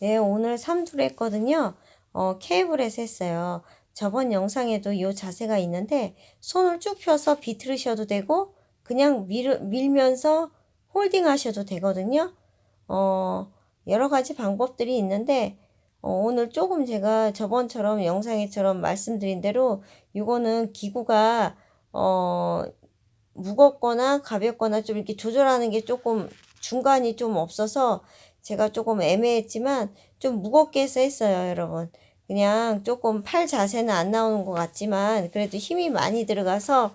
네, 오늘 삼두를 했거든요. 어, 케이블에서 했어요. 저번 영상에도 이 자세가 있는데 손을 쭉 펴서 비틀으셔도 되고 그냥 밀, 밀면서 홀딩 하셔도 되거든요. 어, 여러 가지 방법들이 있는데 어, 오늘 조금 제가 저번처럼 영상에처럼 말씀드린 대로 이거는 기구가 어, 무겁거나 가볍거나 좀 이렇게 조절하는 게 조금 중간이 좀 없어서 제가 조금 애매했지만 좀 무겁게 해서 했어요, 여러분. 그냥 조금 팔 자세는 안 나오는 것 같지만 그래도 힘이 많이 들어가서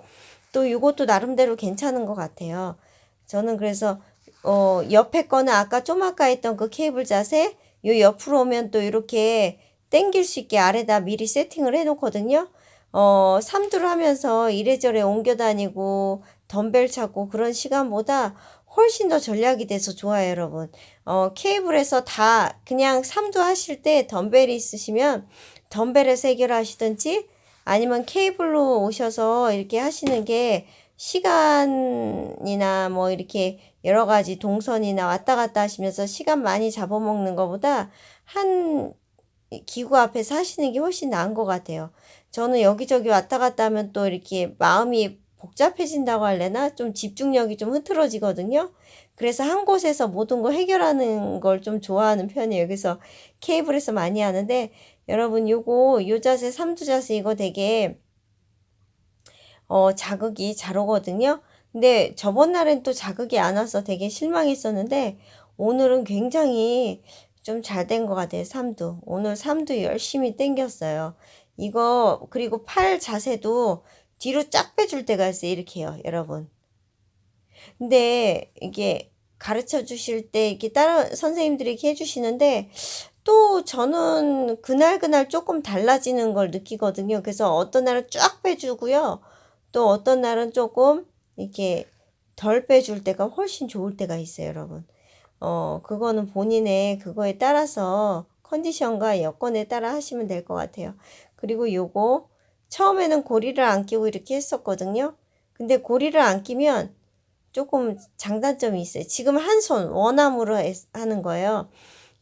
또 이것도 나름대로 괜찮은 것 같아요. 저는 그래서 어 옆에 거는 아까 좀 아까 했던 그 케이블 자세 요 옆으로 오면 또 이렇게 당길 수 있게 아래다 미리 세팅을 해 놓거든요. 어, 삼두를 하면서 이래저래 옮겨 다니고 덤벨 찾고 그런 시간보다 훨씬 더 전략이 돼서 좋아요, 여러분. 어, 케이블에서 다 그냥 삼두 하실 때 덤벨이 있으시면 덤벨에서 해결하시든지 아니면 케이블로 오셔서 이렇게 하시는 게 시간이나 뭐 이렇게 여러 가지 동선이나 왔다 갔다 하시면서 시간 많이 잡아먹는 것보다 한 기구 앞에서 하시는 게 훨씬 나은 것 같아요. 저는 여기저기 왔다 갔다 하면 또 이렇게 마음이 복잡해진다고 할래나 좀 집중력이 좀 흐트러지거든요. 그래서 한 곳에서 모든 걸 해결하는 걸 좀 좋아하는 편이에요. 그래서 케이블에서 많이 하는데 여러분 요거 요 자세 삼두 자세 이거 되게 어 자극이 잘 오거든요. 근데 저번 날엔 또 자극이 안 와서 되게 실망했었는데 오늘은 굉장히 좀 잘 된 것 같아요. 삼두. 오늘 삼두 열심히 당겼어요. 이거 그리고 팔 자세도 뒤로 쫙 빼줄 때가 있어요. 이렇게 요, 여러분. 근데 이게 가르쳐 주실 때 이렇게 다른 선생님들이 이렇게 해주시는데 또 저는 그날 그날 조금 달라지는 걸 느끼거든요. 그래서 어떤 날은 쫙 빼주고요. 또 어떤 날은 조금 이렇게 덜 빼줄 때가 훨씬 좋을 때가 있어요, 여러분. 어, 그거는 본인의 그거에 따라서 컨디션과 여건에 따라 하시면 될 것 같아요. 그리고 요거 처음에는 고리를 안 끼고 이렇게 했었거든요. 근데 고리를 안 끼면 조금 장단점이 있어요. 지금 한 손 원암으로 하는 거예요.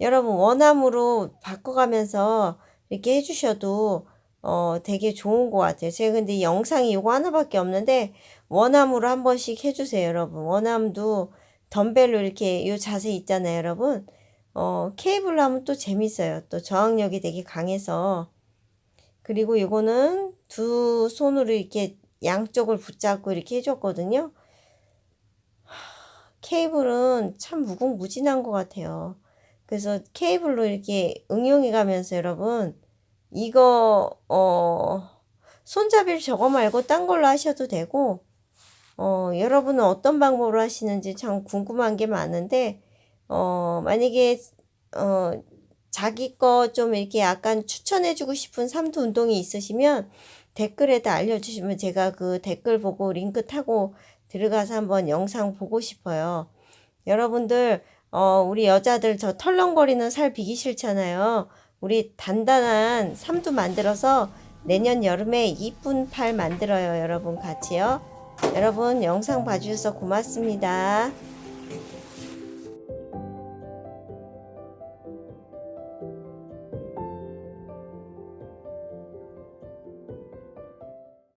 여러분 원암으로 바꿔가면서 이렇게 해주셔도 어 되게 좋은 것 같아요. 제가 근데 영상이 이거 하나밖에 없는데 원암으로 한 번씩 해주세요, 여러분. 원암도 덤벨로 이렇게 요 자세 있잖아요, 여러분. 어 케이블로 하면 또 재밌어요. 또 저항력이 되게 강해서 그리고 이거는 두 손으로 이렇게 양쪽을 붙잡고 이렇게 해줬거든요. 케이블은 참 무궁무진한 것 같아요. 그래서 케이블로 이렇게 응용해 가면서 여러분 이거 어 손잡이를 저거 말고 딴 걸로 하셔도 되고 어 여러분은 어떤 방법으로 하시는지 참 궁금한 게 많은데 어 만약에 어 자기 거 좀 이렇게 약간 추천해 주고 싶은 삼두 운동이 있으시면 댓글에다 알려주시면 제가 그 댓글 보고 링크 타고 들어가서 한번 영상 보고 싶어요. 여러분들, 어, 우리 여자들 저 털렁거리는 살 비기 싫잖아요. 우리 단단한 삼두 만들어서 내년 여름에 이쁜 팔 만들어요. 여러분 같이요. 여러분 영상 봐주셔서 고맙습니다.